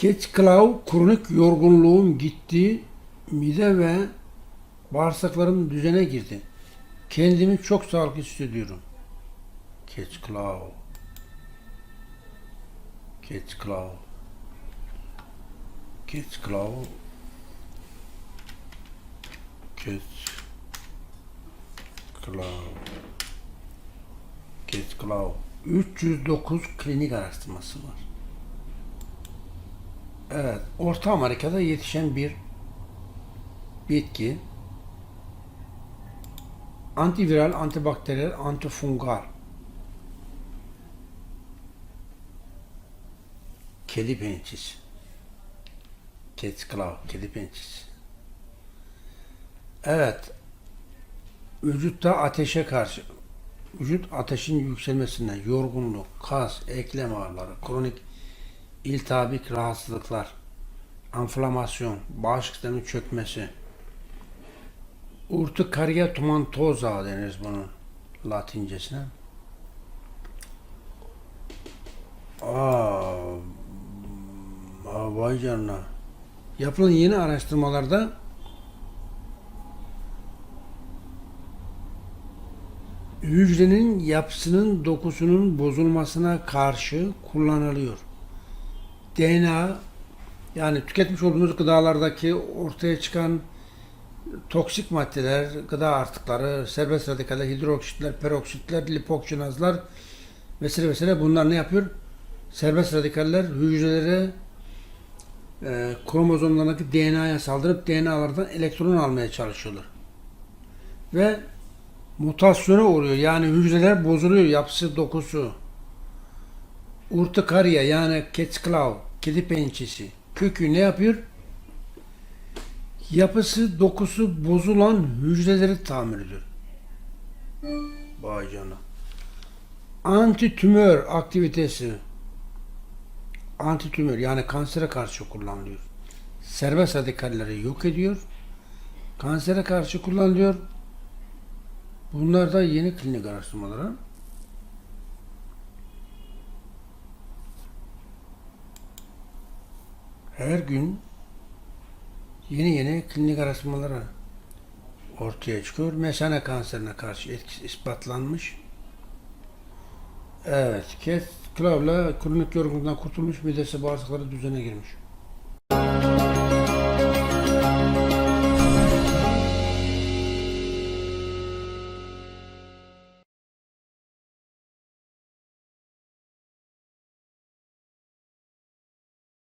Keç Klav, kronik yorgunluğum gitti, mide ve bağırsaklarım düzene girdi. Kendimi çok sağlıklı hissediyorum. Keç Klav. Keç Klav. Keç Klav. Keç Klav. Keç Klav. 309 klinik araştırması var. Evet, Orta Amerika'da yetişen bir bitki. Antiviral, antibakteriyel, antifungal. Kedi pençesi. Cat's claw, kedi pençesi. Evet. Vücutta ateşe karşı vücut ateşin yükselmesinden yorgunluk, kas, eklem ağrıları, kronik iltihabik rahatsızlıklar, enflamasyon, bağışıklık sistemi çökmesi, urtikarya tumantoza deniriz bunun latincesine. Aa, vay canına. Yapılan yeni araştırmalarda hücrenin yapısının dokusunun bozulmasına karşı kullanılıyor. DNA yani tüketmiş olduğumuz gıdalardaki ortaya çıkan toksik maddeler, gıda artıkları, serbest radikaller, hidroksitler, peroksitler, lipoksinazlar vesaire vesaire bunlar ne yapıyor? Serbest radikaller hücrelere e, kromozomlarındaki DNA'ya saldırıp DNA'lardan elektron almaya çalışıyorlar. Ve mutasyona uğruyor. Yani hücreler bozuluyor yapısı, dokusu. Urtikarya yani claw, kedi pençesi kökü ne yapıyor? Yapısı, dokusu bozulan hücreleri tamir ediyor. Vay canına. Antitümör aktivitesi antitümör yani kansere karşı kullanılıyor. Serbest radikalleri yok ediyor. Kansere karşı kullanılıyor. Bunlar da yeni klinik araştırmalara. Her gün yeni yeni klinik araştırmalara ortaya çıkıyor. Mesane kanserine karşı etkisi ispatlanmış. Evet, Keith Klav'la kronik yorgunluktan kurtulmuş midesi bağırsakları düzene girmiş.